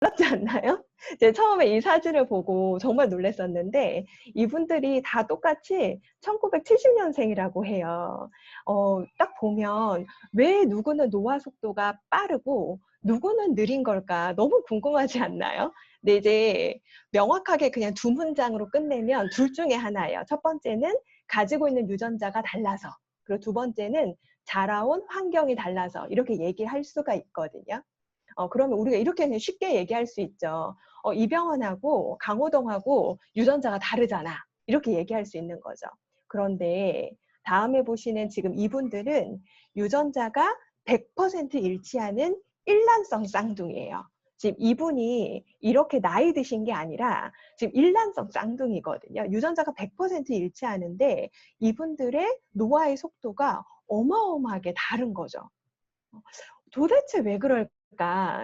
놀랍지 않나요? 제가 처음에 이 사진을 보고 정말 놀랐었는데 이분들이 다 똑같이 1970년생이라고 해요. 어, 딱 보면 왜 누구는 노화 속도가 빠르고 누구는 느린 걸까 너무 궁금하지 않나요? 근데 이제 명확하게 그냥 두 문장으로 끝내면 둘 중에 하나예요. 첫 번째는 가지고 있는 유전자가 달라서 그리고 두 번째는 자라온 환경이 달라서 이렇게 얘기할 수가 있거든요. 어, 그러면 우리가 이렇게 쉽게 얘기할 수 있죠. 어, 이병헌하고 강호동하고 유전자가 다르잖아. 이렇게 얘기할 수 있는 거죠. 그런데 다음에 보시는 지금 이분들은 유전자가 100% 일치하는 일란성 쌍둥이에요. 지금 이분이 이렇게 나이 드신 게 아니라 지금 일란성 쌍둥이거든요. 유전자가 100% 일치하는데 이분들의 노화의 속도가 어마어마하게 다른 거죠. 도대체 왜 그럴까?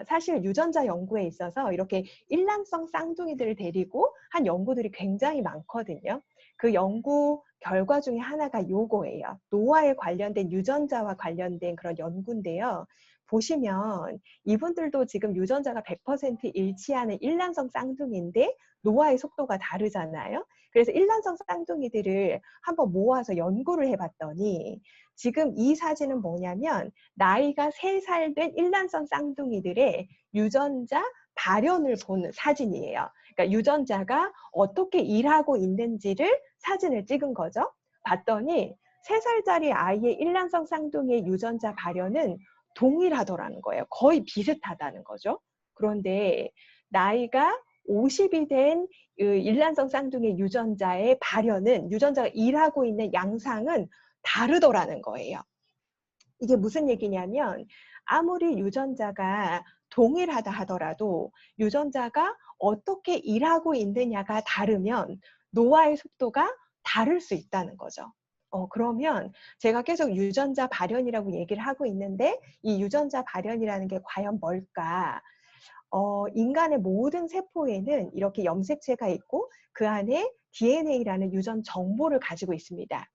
사실 유전자 연구에 있어서 이렇게 일란성 쌍둥이들을 데리고 한 연구들이 굉장히 많거든요. 그 연구 결과 중에 하나가 요거예요. 노화에 관련된 유전자와 관련된 그런 연구인데요. 보시면 이분들도 지금 유전자가 100% 일치하는 일란성 쌍둥이인데 노화의 속도가 다르잖아요. 그래서 일란성 쌍둥이들을 한번 모아서 연구를 해봤더니 지금 이 사진은 뭐냐면 나이가 3살 된 일란성 쌍둥이들의 유전자 발현을 보는 사진이에요. 그러니까 유전자가 어떻게 일하고 있는지를 사진을 찍은 거죠. 봤더니 3살짜리 아이의 일란성 쌍둥이의 유전자 발현은 동일하더라는 거예요. 거의 비슷하다는 거죠. 그런데 나이가 50이 된그 일란성 쌍둥이 유전자의 발현은 유전자가 일하고 있는 양상은 다르더라는 거예요. 이게 무슨 얘기냐면 아무리 유전자가 동일하다 하더라도 유전자가 어떻게 일하고 있느냐가 다르면 노화의 속도가 다를 수 있다는 거죠. 어, 그러면 제가 계속 유전자 발현이라고 얘기를 하고 있는데 이 유전자 발현이라는 게 과연 뭘까? 어, 인간의 모든 세포에는 이렇게 염색체가 있고 그 안에 DNA라는 유전 정보를 가지고 있습니다.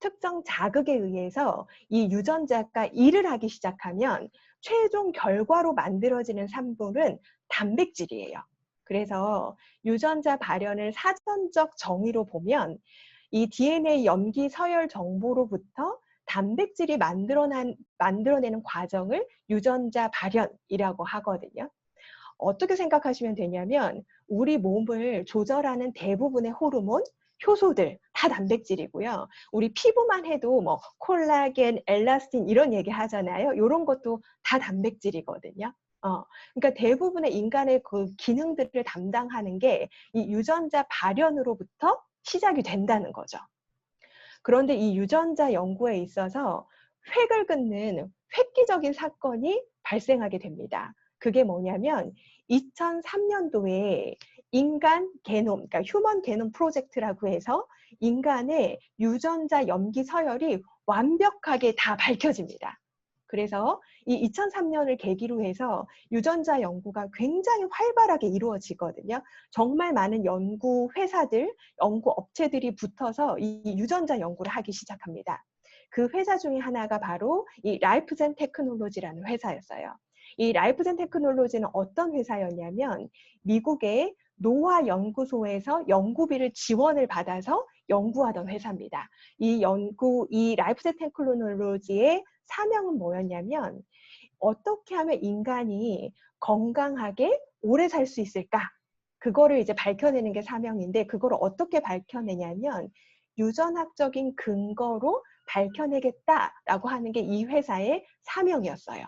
특정 자극에 의해서 이 유전자가 일을 하기 시작하면 최종 결과로 만들어지는 산물은 단백질이에요. 그래서 유전자 발현을 사전적 정의로 보면 이 DNA 염기 서열 정보로부터 단백질이 만들어낸, 만들어내는 과정을 유전자 발현이라고 하거든요. 어떻게 생각하시면 되냐면 우리 몸을 조절하는 대부분의 호르몬, 효소들 다 단백질이고요. 우리 피부만 해도 뭐 콜라겐, 엘라스틴 이런 얘기 하잖아요. 이런 것도 다 단백질이거든요. 어, 그러니까 대부분의 인간의 그 기능들을 담당하는 게 이 유전자 발현으로부터 시작이 된다는 거죠. 그런데 이 유전자 연구에 있어서 획을 긋는 획기적인 사건이 발생하게 됩니다. 그게 뭐냐면 2003년도에 인간 게놈, 그러니까 휴먼 게놈 프로젝트라고 해서 인간의 유전자 염기 서열이 완벽하게 다 밝혀집니다. 그래서 이 2003년을 계기로 해서 유전자 연구가 굉장히 활발하게 이루어지거든요. 정말 많은 연구 회사들, 연구 업체들이 붙어서 이 유전자 연구를 하기 시작합니다. 그 회사 중에 하나가 바로 이 라이프젠 테크놀로지라는 회사였어요. 이 라이프젠 테크놀로지는 어떤 회사였냐면 미국의 노화 연구소에서 연구비를 지원을 받아서 연구하던 회사입니다. 이 연구, 이 라이프젠 테크놀로지의 사명은 뭐였냐면 어떻게 하면 인간이 건강하게 오래 살 수 있을까? 그거를 이제 밝혀내는 게 사명인데 그거를 어떻게 밝혀내냐면 유전학적인 근거로 밝혀내겠다라고 하는 게 이 회사의 사명이었어요.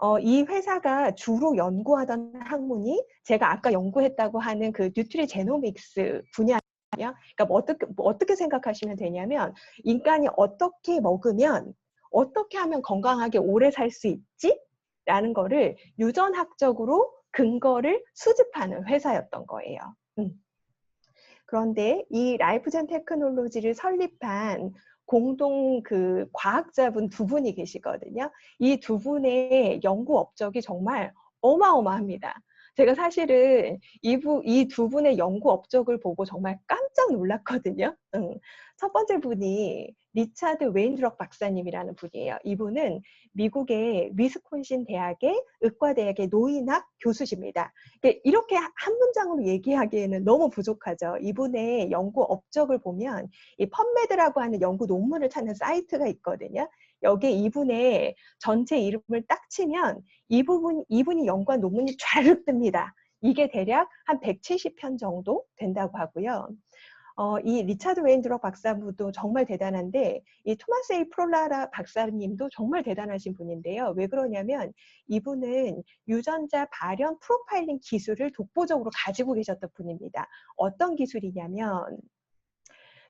어, 이 회사가 주로 연구하던 학문이 제가 아까 연구했다고 하는 그 뉴트리 제노믹스 분야 그러니까 뭐 어떻게, 뭐 어떻게 생각하시면 되냐면 인간이 어떻게 먹으면 어떻게 하면 건강하게 오래 살 수 있지? 라는 거를 유전학적으로 근거를 수집하는 회사였던 거예요. 음. 그런데 이 라이프젠 테크놀로지를 설립한 공동 그 과학자분 두 분이 계시거든요. 이 두 분의 연구 업적이 정말 어마어마합니다. 제가 사실은 이부 이두 분의 연구 업적을 보고 정말 깜짝 놀랐거든요. 응. 첫 번째 분이 리차드 웨인드럭 박사님이라는 분이에요. 이분은 미국의 위스콘신 대학의 의과대학의 노인학 교수십니다. 이렇게 한 문장으로 얘기하기에는 너무 부족하죠. 이분의 연구 업적을 보면 이 펀메드라고 하는 연구 논문을 찾는 사이트가 있거든요. 여기에 이분의 전체 이름을 딱 치면 이 부분, 이분이 연구한 논문이 쫙 뜹니다. 이게 대략 한 170편 정도 된다고 하고요. 어, 이 리차드 웨인드럭 박사님도 정말 대단한데 이 토마스 에이 프롤라라 박사님도 정말 대단하신 분인데요. 왜 그러냐면 이분은 유전자 발현 프로파일링 기술을 독보적으로 가지고 계셨던 분입니다. 어떤 기술이냐면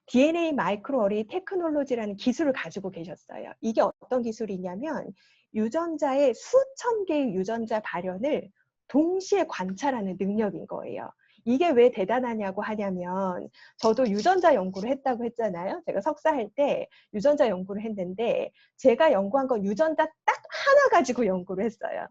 DNA 마이크로 어리 테크놀로지라는 기술을 가지고 계셨어요. 이게 어떤 기술이냐면 유전자의 수천 개의 유전자 발현을 동시에 관찰하는 능력인 거예요. 이게 왜 대단하냐고 하냐면 저도 유전자 연구를 했다고 했잖아요. 제가 석사할 때 유전자 연구를 했는데 제가 연구한 건 유전자 딱 하나 가지고 연구를 했어요.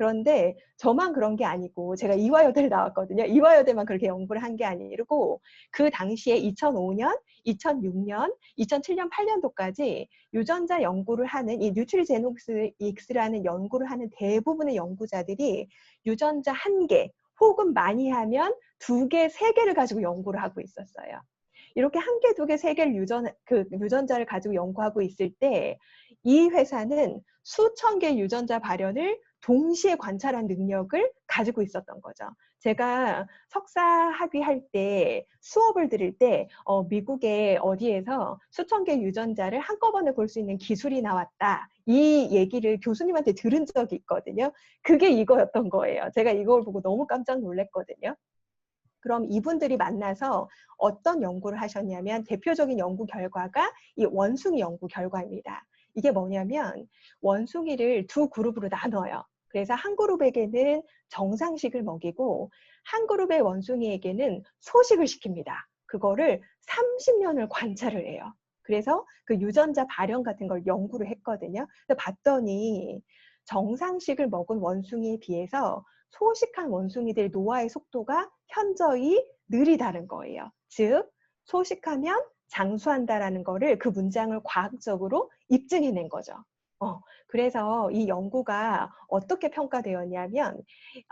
그런데 저만 그런 게 아니고 제가 이화여대를 나왔거든요. 이화여대만 그렇게 연구를 한 게 아니고 그 당시에 2005년, 2006년, 2007년, 8년도까지 유전자 연구를 하는 이 뉴트리제녹스라는 연구를 하는 대부분의 연구자들이 유전자 한 개 혹은 많이 하면 두 개, 세 개를 가지고 연구를 하고 있었어요. 이렇게 한 개, 두 개, 세 개를 유전, 그 유전자를 가지고 연구하고 있을 때 이 회사는 수천 개의 유전자 발현을 동시에 관찰한 능력을 가지고 있었던 거죠. 제가 석사 학위할 때 수업을 들을 때 어, 미국의 어디에서 수천 개 유전자를 한꺼번에 볼 수 있는 기술이 나왔다. 이 얘기를 교수님한테 들은 적이 있거든요. 그게 이거였던 거예요. 제가 이걸 보고 너무 깜짝 놀랐거든요. 그럼 이분들이 만나서 어떤 연구를 하셨냐면 대표적인 연구 결과가 이 원숭이 연구 결과입니다. 이게 뭐냐면 원숭이를 두 그룹으로 나눠요. 그래서 한 그룹에게는 정상식을 먹이고 한 그룹의 원숭이에게는 소식을 시킵니다. 그거를 30년을 관찰을 해요. 그래서 그 유전자 발현 같은 걸 연구를 했거든요. 봤더니 정상식을 먹은 원숭이에 비해서 소식한 원숭이들의 노화의 속도가 현저히 느리다는 거예요. 즉, 소식하면 장수한다라는 거를 그 문장을 과학적으로 입증해낸 거죠. 어, 그래서 이 연구가 어떻게 평가되었냐면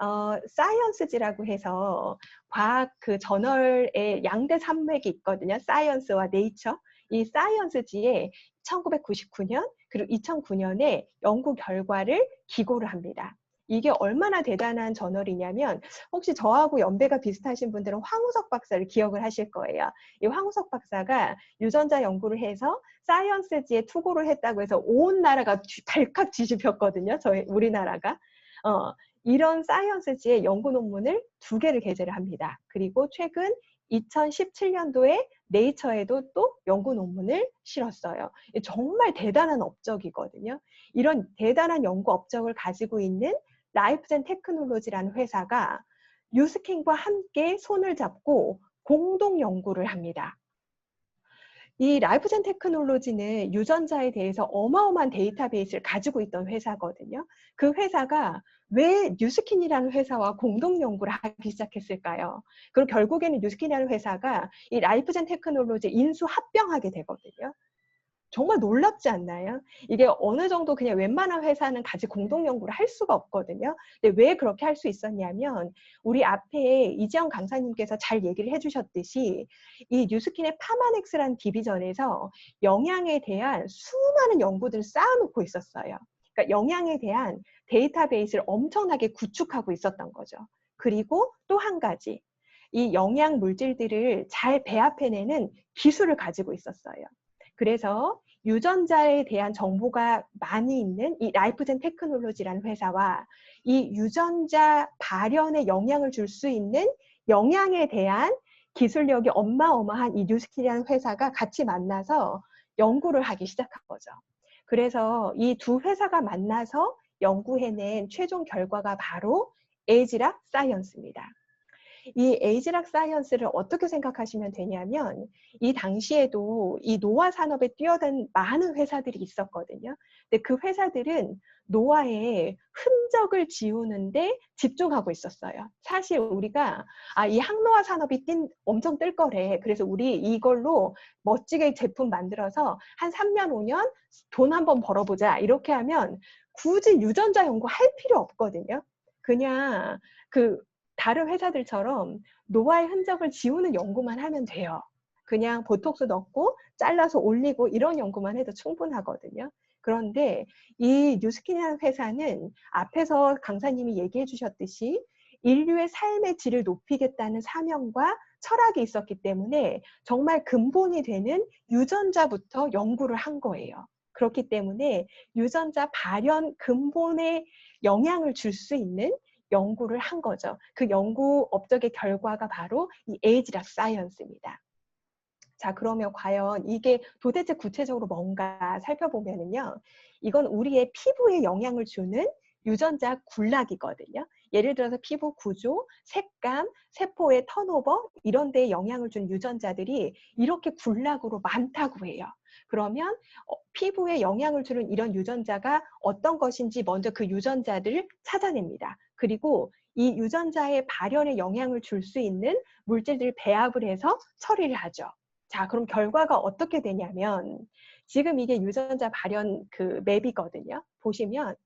어, 사이언스지라고 해서 과학 그 저널의 양대 산맥이 있거든요. 사이언스와 네이처. 이 사이언스지에 1999년 그리고 2009년에 연구 결과를 기고를 합니다. 이게 얼마나 대단한 저널이냐면 혹시 저하고 연배가 비슷하신 분들은 황우석 박사를 기억을 하실 거예요. 이 황우석 박사가 유전자 연구를 해서 사이언스지에 투고를 했다고 해서 온 나라가 발칵 뒤집혔거든요. 저희 우리나라가. 어, 이런 사이언스지의 연구 논문을 두 개를 게재를 합니다. 그리고 최근 2017년도에 네이처에도 또 연구 논문을 실었어요. 정말 대단한 업적이거든요. 이런 대단한 연구 업적을 가지고 있는 라이프젠 테크놀로지라는 회사가 뉴스킨과 함께 손을 잡고 공동 연구를 합니다. 이 라이프젠 테크놀로지는 유전자에 대해서 어마어마한 데이터베이스를 가지고 있던 회사거든요. 그 회사가 왜 뉴스킨이라는 회사와 공동 연구를 하기 시작했을까요? 그리고 결국에는 뉴스킨이라는 회사가 이 라이프젠 테크놀로지 인수 합병하게 되거든요. 정말 놀랍지 않나요? 이게 어느 정도 그냥 웬만한 회사는 같이 공동 연구를 할 수가 없거든요. 근데 왜 그렇게 할 수 있었냐면 우리 앞에 이지영 강사님께서 잘 얘기를 해주셨듯이 이 뉴스킨의 파마넥스라는 디비전에서 영양에 대한 수많은 연구들을 쌓아놓고 있었어요. 그러니까 영양에 대한 데이터베이스를 엄청나게 구축하고 있었던 거죠. 그리고 또 한 가지, 이 영양 물질들을 잘 배합해내는 기술을 가지고 있었어요. 그래서 유전자에 대한 정보가 많이 있는 이 라이프젠 테크놀로지라는 회사와 이 유전자 발현에 영향을 줄 수 있는 영양에 대한 기술력이 어마어마한 이 뉴스킬이라는 회사가 같이 만나서 연구를 하기 시작한 거죠. 그래서 이 두 회사가 만나서 연구해낸 최종 결과가 바로 에이지락 사이언스입니다. 이 에이지락 사이언스를 어떻게 생각하시면 되냐면 이 당시에도 이 노화 산업에 뛰어든 많은 회사들이 있었거든요. 근데 그 회사들은 노화의 흔적을 지우는데 집중하고 있었어요. 사실 우리가 아, 이 항노화 산업이 뛴, 엄청 뜰 거래. 그래서 우리 이걸로 멋지게 제품 만들어서 한 3년, 5년 돈 한번 벌어보자. 이렇게 하면 굳이 유전자 연구 할 필요 없거든요. 그냥 그 다른 회사들처럼 노화의 흔적을 지우는 연구만 하면 돼요. 그냥 보톡스 넣고 잘라서 올리고 이런 연구만 해도 충분하거든요. 그런데 이 뉴스킨이라는 회사는 앞에서 강사님이 얘기해 주셨듯이 인류의 삶의 질을 높이겠다는 사명과 철학이 있었기 때문에 정말 근본이 되는 유전자부터 연구를 한 거예요. 그렇기 때문에 유전자 발현 근본에 영향을 줄 수 있는 연구를 한 거죠. 그 연구 업적의 결과가 바로 이 에이지락 사이언스입니다. 자, 그러면 과연 이게 도대체 구체적으로 뭔가 살펴보면은요. 이건 우리의 피부에 영향을 주는 유전자 군락이거든요. 예를 들어서 피부 구조, 색감, 세포의 턴오버 이런 데에 영향을 준 유전자들이 이렇게 군락으로 많다고 해요. 그러면 어, 피부에 영향을 주는 이런 유전자가 어떤 것인지 먼저 그 유전자들을 찾아냅니다. 그리고 이 유전자의 발현에 영향을 줄 수 있는 물질들을 배합을 해서 처리를 하죠. 자, 그럼 결과가 어떻게 되냐면 지금 이게 유전자 발현 그 맵이거든요. 보시면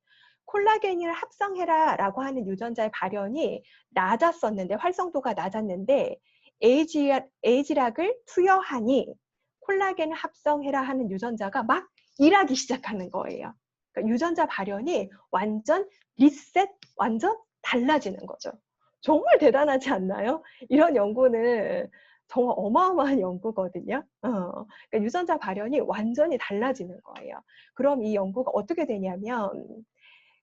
콜라겐을 합성해라 라고 하는 유전자의 발현이 낮았었는데 활성도가 낮았는데 에이지락, 에이지락을 투여하니 콜라겐을 합성해라 하는 유전자가 막 일하기 시작하는 거예요. 그러니까 유전자 발현이 완전 리셋, 완전 달라지는 거죠. 정말 대단하지 않나요? 이런 연구는 정말 어마어마한 연구거든요. 어, 그러니까 유전자 발현이 완전히 달라지는 거예요. 그럼 이 연구가 어떻게 되냐면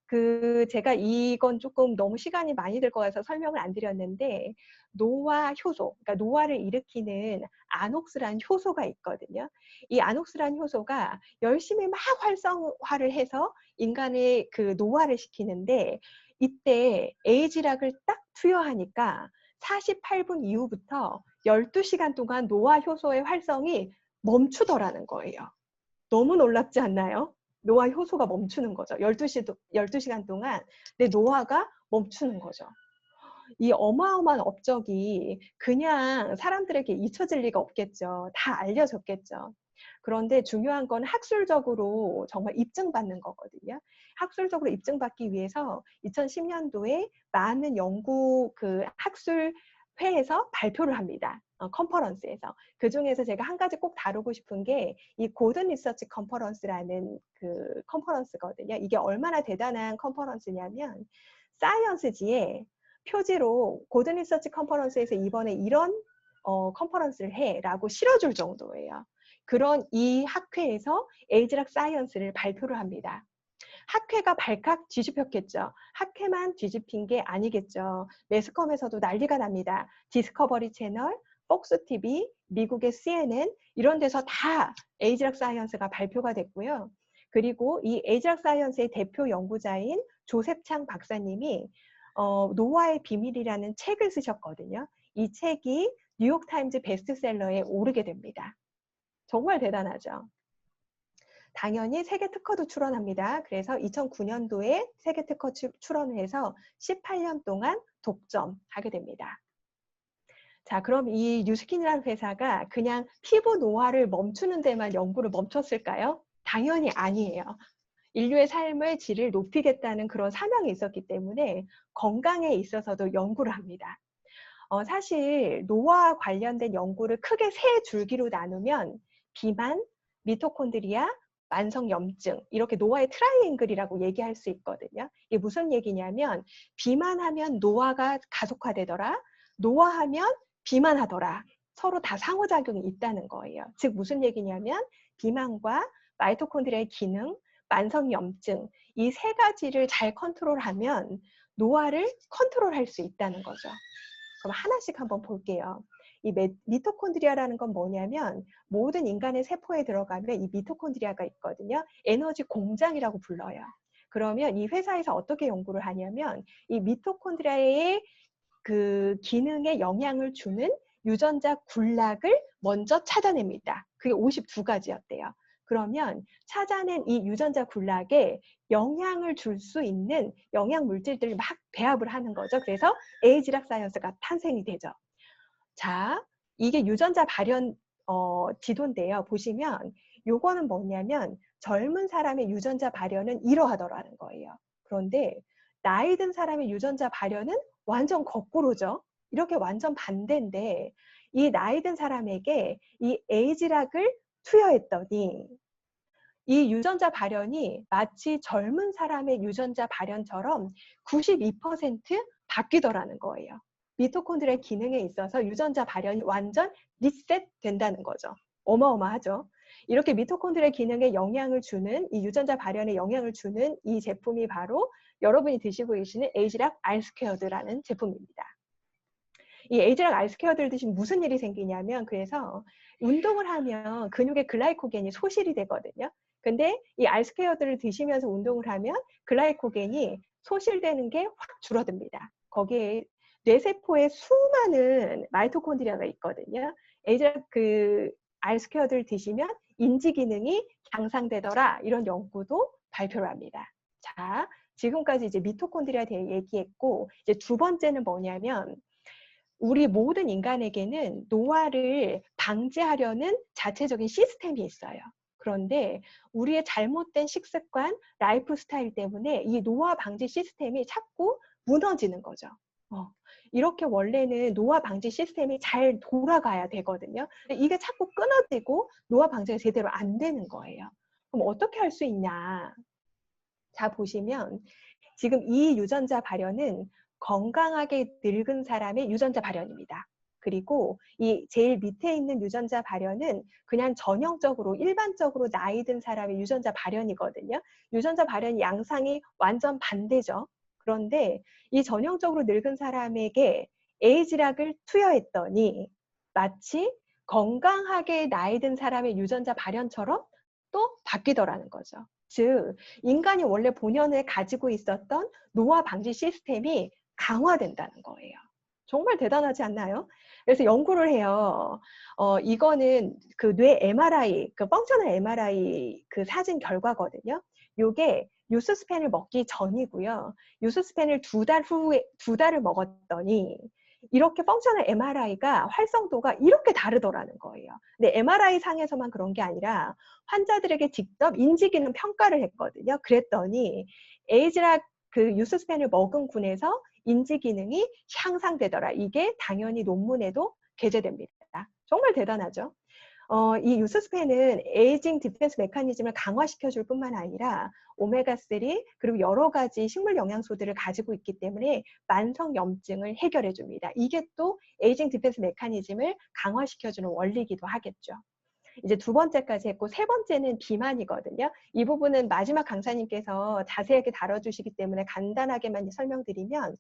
그 제가 이건 조금 너무 시간이 많이 들것 같아서 설명을 안 드렸는데 노화 효소, 그러니까 노화를 일으키는 아녹스라는 효소가 있거든요. 이 아녹스라는 효소가 열심히 막 활성화를 해서 인간의 그 노화를 시키는데 이때 에이지락을 딱 투여하니까 48분 이후부터 12시간 동안 노화 효소의 활성이 멈추더라는 거예요. 너무 놀랍지 않나요? 노화 효소가 멈추는 거죠. 12시, 12시간 동안 내 노화가 멈추는 거죠. 이 어마어마한 업적이 그냥 사람들에게 잊혀질 리가 없겠죠. 다 알려졌겠죠. 그런데 중요한 건 학술적으로 정말 입증받는 거거든요. 학술적으로 입증받기 위해서 2010년도에 많은 연구 그 학술 회에서 발표를 합니다. 어, 컨퍼런스에서. 그 중에서 제가 한 가지 꼭 다루고 싶은 게 이 고든 리서치 컨퍼런스라는 그 컨퍼런스거든요. 이게 얼마나 대단한 컨퍼런스냐면 사이언스지에 표지로 고든 리서치 컨퍼런스에서 이번에 이런 어, 컨퍼런스를 해라고 실어줄 정도예요. 그런 이 학회에서 에이즈락 사이언스를 발표를 합니다. 학회가 발칵 뒤집혔겠죠. 학회만 뒤집힌 게 아니겠죠. 매스컴에서도 난리가 납니다. 디스커버리 채널, 폭스 TV, 미국의 CNN 이런 데서 다 에이지락 사이언스가 발표가 됐고요. 그리고 이 에이지락 사이언스의 대표 연구자인 조셉창 박사님이 어, 노화의 비밀이라는 책을 쓰셨거든요. 이 책이 뉴욕타임즈 베스트셀러에 오르게 됩니다. 정말 대단하죠. 당연히 세계 특허도 출원합니다. 그래서 2009년도에 세계 특허 출원을 해서 18년 동안 독점하게 됩니다. 자, 그럼 이 뉴스킨이라는 회사가 그냥 피부 노화를 멈추는 데만 연구를 멈췄을까요? 당연히 아니에요. 인류의 삶의 질을 높이겠다는 그런 사명이 있었기 때문에 건강에 있어서도 연구를 합니다. 어, 사실 노화 관련된 연구를 크게 세 줄기로 나누면 비만, 미토콘드리아, 만성염증 이렇게 노화의 트라이앵글이라고 얘기할 수 있거든요. 이게 무슨 얘기냐면 비만하면 노화가 가속화되더라. 노화하면 비만하더라. 서로 다 상호작용이 있다는 거예요. 즉 무슨 얘기냐면 비만과 마이토콘드리아의 기능, 만성염증 이 세 가지를 잘 컨트롤하면 노화를 컨트롤할 수 있다는 거죠. 그럼 하나씩 한번 볼게요. 이 미토콘드리아라는 건 뭐냐면 모든 인간의 세포에 들어가면 이 미토콘드리아가 있거든요. 에너지 공장이라고 불러요. 그러면 이 회사에서 어떻게 연구를 하냐면 이 미토콘드리아의 그 기능에 영향을 주는 유전자 군락을 먼저 찾아냅니다. 그게 52가지였대요. 그러면 찾아낸 이 유전자 군락에 영향을 줄 수 있는 영양 물질들을 막 배합을 하는 거죠. 그래서 에이지락 사이언스가 탄생이 되죠. 자, 이게 유전자 발현 어, 지도인데요. 보시면 요거는 뭐냐면 젊은 사람의 유전자 발현은 이러하더라는 거예요. 그런데 나이 든 사람의 유전자 발현은 완전 거꾸로죠. 이렇게 완전 반대인데 이 나이 든 사람에게 이 에이지락을 투여했더니 이 유전자 발현이 마치 젊은 사람의 유전자 발현처럼 92% 바뀌더라는 거예요. 미토콘드리아 기능에 있어서 유전자 발현이 완전 리셋 된다는 거죠. 어마어마하죠. 이렇게 미토콘드리아 기능에 영향을 주는 이 유전자 발현에 영향을 주는 이 제품이 바로 여러분이 드시고 계시는 에이지락 알스퀘어드라는 제품입니다. 이 에이지락 알스퀘어드를 드시면 무슨 일이 생기냐면 그래서 운동을 하면 근육의 글라이코겐이 소실이 되거든요. 근데 이 알스퀘어드를 드시면서 운동을 하면 글라이코겐이 소실되는 게 확 줄어듭니다. 거기에 뇌세포에 수많은 마이토콘드리아가 있거든요. 에이즈락 그 알스퀘어드를 드시면 인지 기능이 향상되더라 이런 연구도 발표를 합니다. 자, 지금까지 이제 미토콘드리아에 대해 얘기했고 이제 두 번째는 뭐냐면 우리 모든 인간에게는 노화를 방지하려는 자체적인 시스템이 있어요. 그런데 우리의 잘못된 식습관, 라이프 스타일 때문에 이 노화 방지 시스템이 자꾸 무너지는 거죠. 어, 이렇게 원래는 노화 방지 시스템이 잘 돌아가야 되거든요. 이게 자꾸 끊어지고 노화 방지가 제대로 안 되는 거예요. 그럼 어떻게 할 수 있냐? 자, 보시면 지금 이 유전자 발현은 건강하게 늙은 사람의 유전자 발현입니다. 그리고 이 제일 밑에 있는 유전자 발현은 그냥 전형적으로 일반적으로 나이 든 사람의 유전자 발현이거든요. 유전자 발현 양상이 완전 반대죠. 그런데 이 전형적으로 늙은 사람에게 에이지락을 투여했더니 마치 건강하게 나이 든 사람의 유전자 발현처럼 또 바뀌더라는 거죠. 즉, 인간이 원래 본연에 가지고 있었던 노화 방지 시스템이 강화된다는 거예요. 정말 대단하지 않나요? 그래서 연구를 해요. 어, 이거는 그 뇌 MRI, 그 펑셔널 MRI 그 사진 결과거든요. 요게 유스스펜을 먹기 전이고요. 유스스펜을 두 달 후에, 두 달을 먹었더니 이렇게 펑셔널 MRI가 활성도가 이렇게 다르더라는 거예요. 근데 MRI 상에서만 그런 게 아니라 환자들에게 직접 인지 기능 평가를 했거든요. 그랬더니 에이즈락 그 유스스펜을 먹은 군에서 인지 기능이 향상되더라. 이게 당연히 논문에도 게재됩니다. 정말 대단하죠. 어, 이 유스스펜은 에이징 디펜스 메커니즘을 강화시켜 줄 뿐만 아니라 오메가3 그리고 여러 가지 식물 영양소들을 가지고 있기 때문에 만성 염증을 해결해 줍니다. 이게 또 에이징 디펜스 메커니즘을 강화시켜 주는 원리이기도 하겠죠. 이제 두 번째까지 했고 세 번째는 비만이거든요. 이 부분은 마지막 강사님께서 자세하게 다뤄주시기 때문에 간단하게만 설명드리면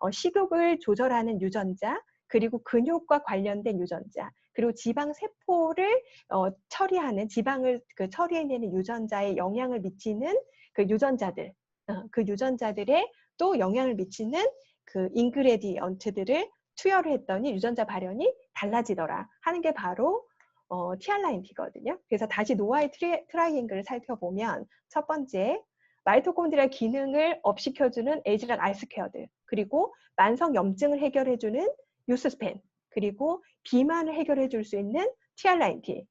어, 식욕을 조절하는 유전자 그리고 근육과 관련된 유전자 그리고 지방 세포를 어, 처리하는 지방을 그 처리해내는 유전자에 영향을 미치는 그 유전자들 어, 그 유전자들에 또 영향을 미치는 그 인그레디언트들을 투여를 했더니 유전자 발현이 달라지더라 하는 게 바로 어, TR9T거든요. 그래서 다시 노화의 트리, 트라이앵글을 살펴보면 첫 번째, 마이토콘드리아 기능을 업시켜주는 에이지락 알스케어드 그리고 만성 염증을 해결해주는 유스스펜, 그리고 비만을 해결해 줄 수 있는 TR9T.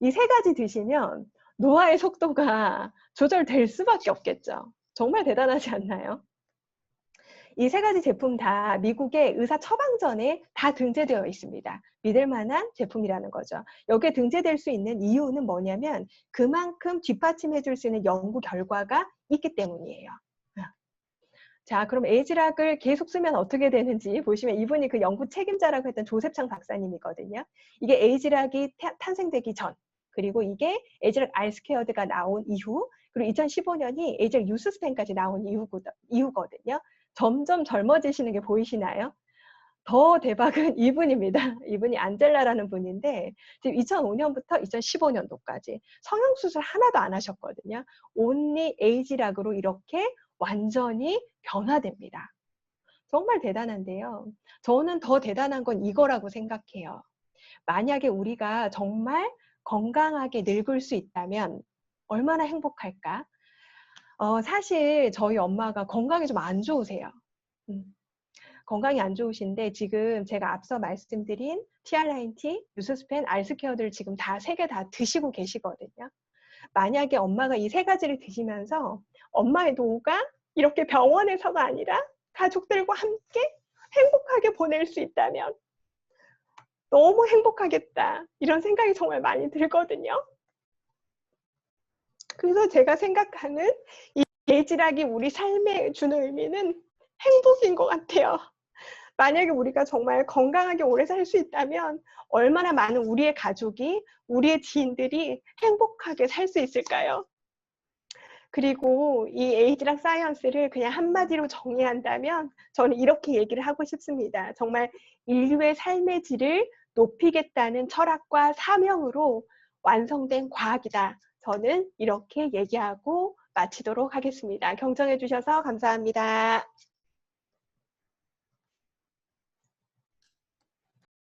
이세 가지 드시면 노화의 속도가 조절될 수밖에 없겠죠. 정말 대단하지 않나요? 이 세 가지 제품 다 미국의 의사 처방전에 다 등재되어 있습니다. 믿을 만한 제품이라는 거죠. 여기에 등재될 수 있는 이유는 뭐냐면 그만큼 뒷받침해 줄 수 있는 연구 결과가 있기 때문이에요. 자, 그럼 에이즈락을 계속 쓰면 어떻게 되는지 보시면 이분이 그 연구 책임자라고 했던 조셉창 박사님이거든요. 이게 에이즈락이 탄생되기 전, 그리고 이게 에이즈락 알스케어드가 나온 이후, 그리고 2015년이 에이즈락 유스스펜까지 나온 이후거든요. 점점 젊어지시는 게 보이시나요? 더 대박은 이분입니다. 이분이 안젤라라는 분인데 지금 2005년부터 2015년도까지 성형 수술 하나도 안 하셨거든요. 온리 에이지락으로 이렇게 완전히 변화됩니다. 정말 대단한데요. 저는 더 대단한 건 이거라고 생각해요. 만약에 우리가 정말 건강하게 늙을 수 있다면 얼마나 행복할까? 어, 사실 저희 엄마가 건강이 좀 안 좋으세요. 음. 건강이 안 좋으신데 지금 제가 앞서 말씀드린 티알라인티, 뉴스스펜, 알스케어들을 지금 다 세 개 다 드시고 계시거든요. 만약에 엄마가 이 세 가지를 드시면서 엄마의 노후가 이렇게 병원에서가 아니라 가족들과 함께 행복하게 보낼 수 있다면 너무 행복하겠다. 이런 생각이 정말 많이 들거든요. 그래서 제가 생각하는 이 예지락이 우리 삶에 주는 의미는 행복인 것 같아요. 만약에 우리가 정말 건강하게 오래 살 수 있다면 얼마나 많은 우리의 가족이, 우리의 지인들이 행복하게 살 수 있을까요? 그리고 이 에이지랑 사이언스를 그냥 한마디로 정의한다면 저는 이렇게 얘기를 하고 싶습니다. 정말 인류의 삶의 질을 높이겠다는 철학과 사명으로 완성된 과학이다. 저는 이렇게 얘기하고 마치도록 하겠습니다. 경청해 주셔서 감사합니다.